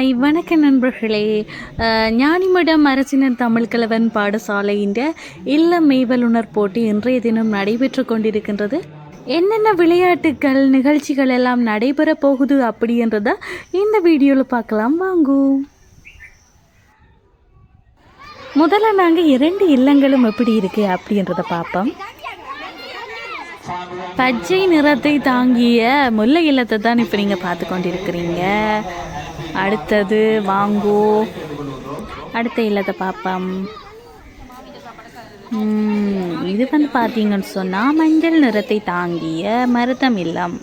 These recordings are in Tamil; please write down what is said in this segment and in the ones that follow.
ஹாய் வணக்கம் நண்பர்களே. ஞானிமடம் அரசினர் தமிழ்கலவன் பாடசாலையின் இல்ல மெய்வல்லுனர் போட்டி இன்றைய தினம் நடைபெற்று கொண்டிருக்கின்றது. என்னென்ன விளையாட்டுகள் நிகழ்ச்சிகள் எல்லாம் நடைபெற போகுது அப்படின்றத இந்த வீடியோவில் பார்க்கலாம். வாங்கோ. முதல்ல நாங்கள் இரண்டு இல்லங்களும் எப்படி இருக்கு அப்படின்றத பார்ப்போம். பச்சை நிறத்தை தாங்கிய முல்லை இல்லத்தை தான் இப்போ நீங்கள் பார்த்து கொண்டிருக்கிறீங்க. அடுத்தது வாங்கோ. அடுத்த இல்லத்தை பார்ப்போம் இது வந்து பார்த்தீங்கன்னு சொன்னால் மஞ்சள் நிறத்தை தாங்கிய மருதம் இல்லம்.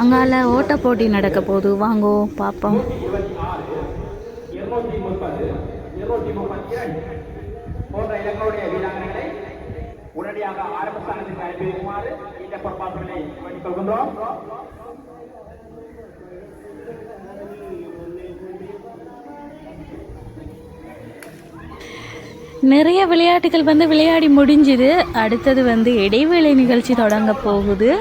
அங்கால ஓட்ட போட்டி நடக்க போது வாங்கோ பார்ப்போம் உடனடியாக ஆரம்ப ஸ்தானத்துக்கு அனுப்பி வைக்குமாறு இந்த பொறுப்பாளர்களை வேண்டிக் நிறைய விளையாட்டுகள் வந்து விளையாடி முடிஞ்சுது. அடுத்தது வந்து இடைவேளை நிகழ்ச்சி தொடங்க போகுது.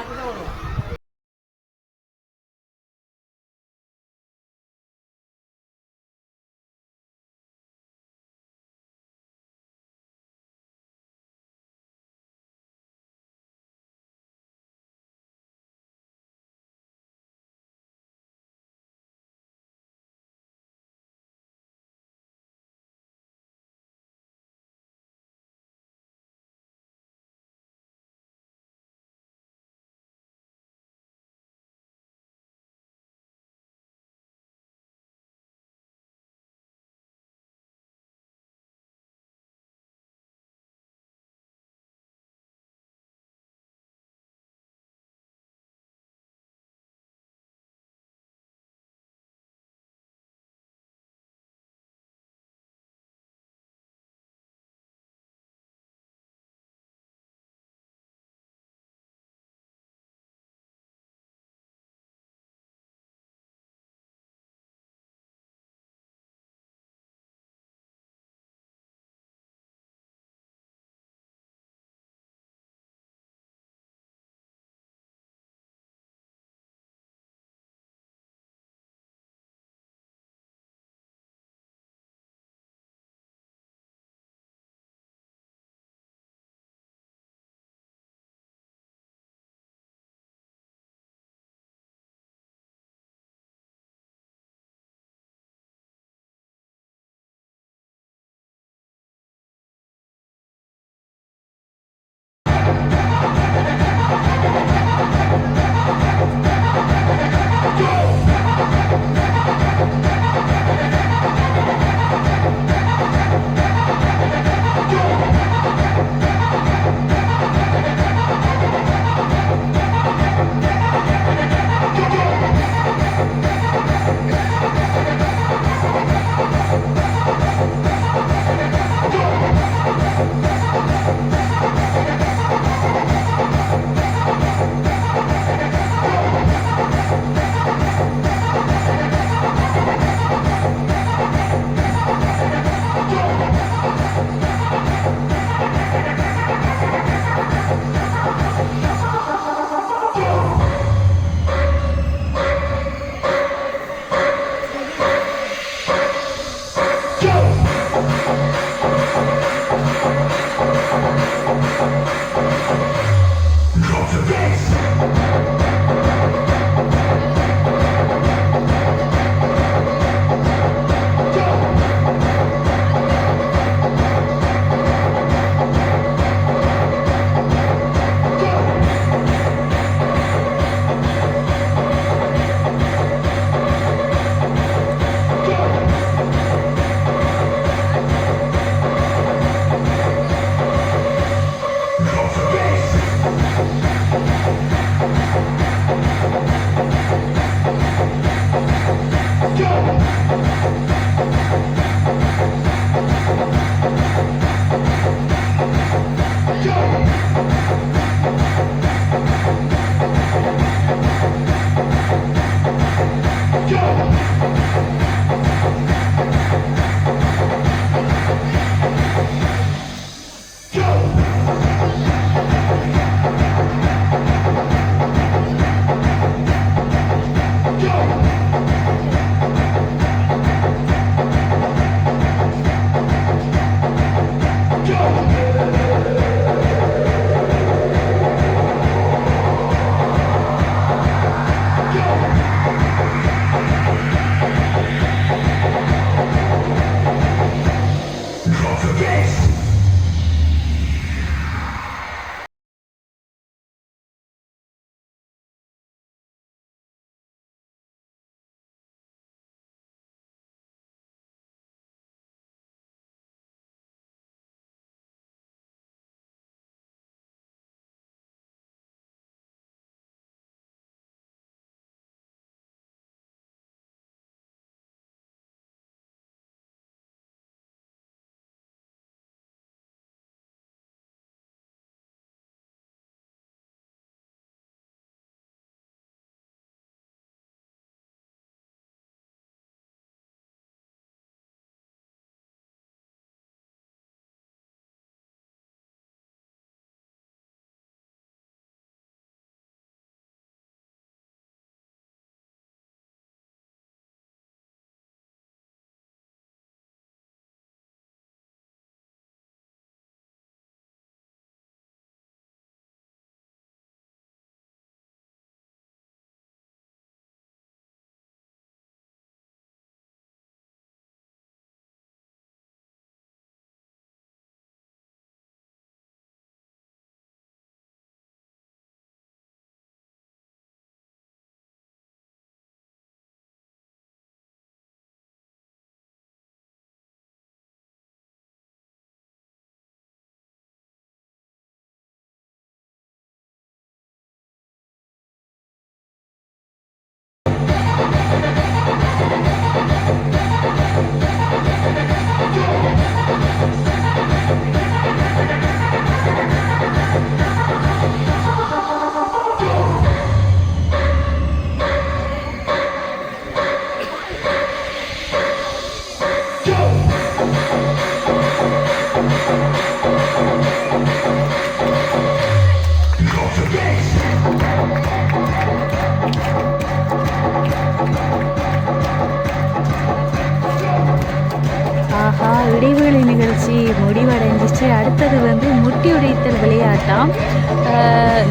முடிவடைஞ்சிச்சு. அடுத்தது வந்து முட்டி உடைத்தல் விளையாட்டாம்.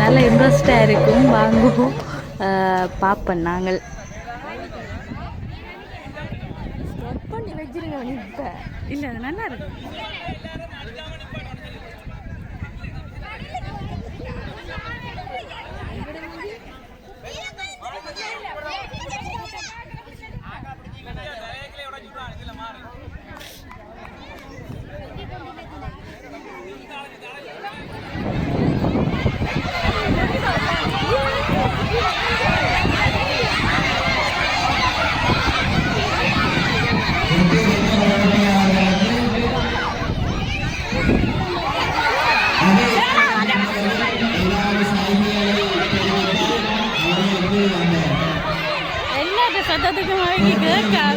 நல்ல இன்ட்ரெஸ்டாக இருக்கும். வாங்குவோம் பார்ப்போம் நாங்கள். இல்லை நல்லா இருக்கும். you good, guys?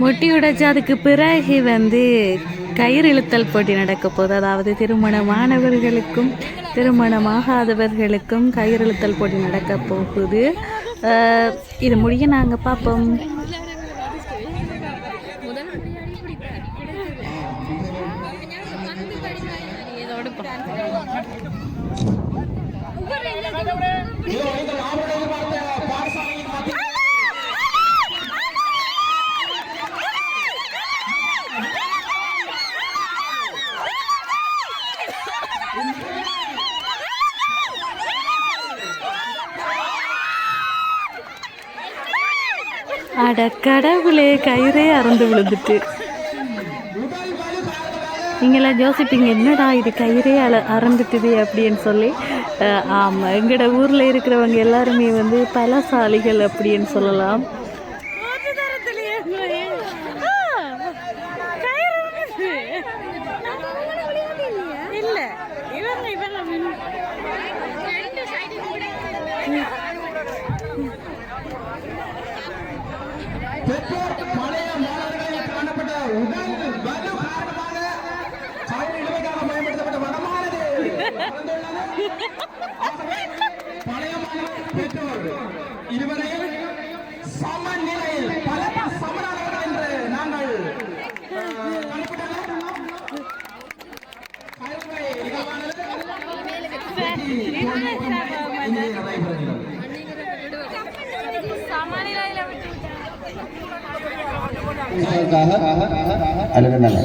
முட்டி உடைச்சு அதுக்கு பிறகு வந்து கயிறு இழுத்தல் போட்டி நடக்க போகுது. அதாவது திருமணமானவர்களுக்கும் திருமணமாகாதவர்களுக்கும் கயிறு இழுத்தல் போட்டி நடக்க போகுது. இது முடிய நாங்கள் பார்ப்போம். அட கடவுளே கயிறே அறந்து விழுந்துட்டு. நீங்களாம் யோசிப்பீங்க என்னடா இது கயிறே அல அறந்துட்டுது அப்படின்னு சொல்லி. ஆமாம் எங்களோட ஊரில் இருக்கிறவங்க எல்லாருமே வந்து பலசாலிகள் அப்படின்னு சொல்லலாம். பெற்றோர் பழைய மாணவர்களில் காணப்பட்ட உடல் வலு காரணமாக சாலை இழுவைக்காக பயன்படுத்தப்பட்ட வடமானது. பழைய மாணவர் பெற்றோர் இருவரையும் சமநிலையில் பல சமனானவர்கள் என்று நாங்கள் நடைபெறுகிறது அல்லது நல்ல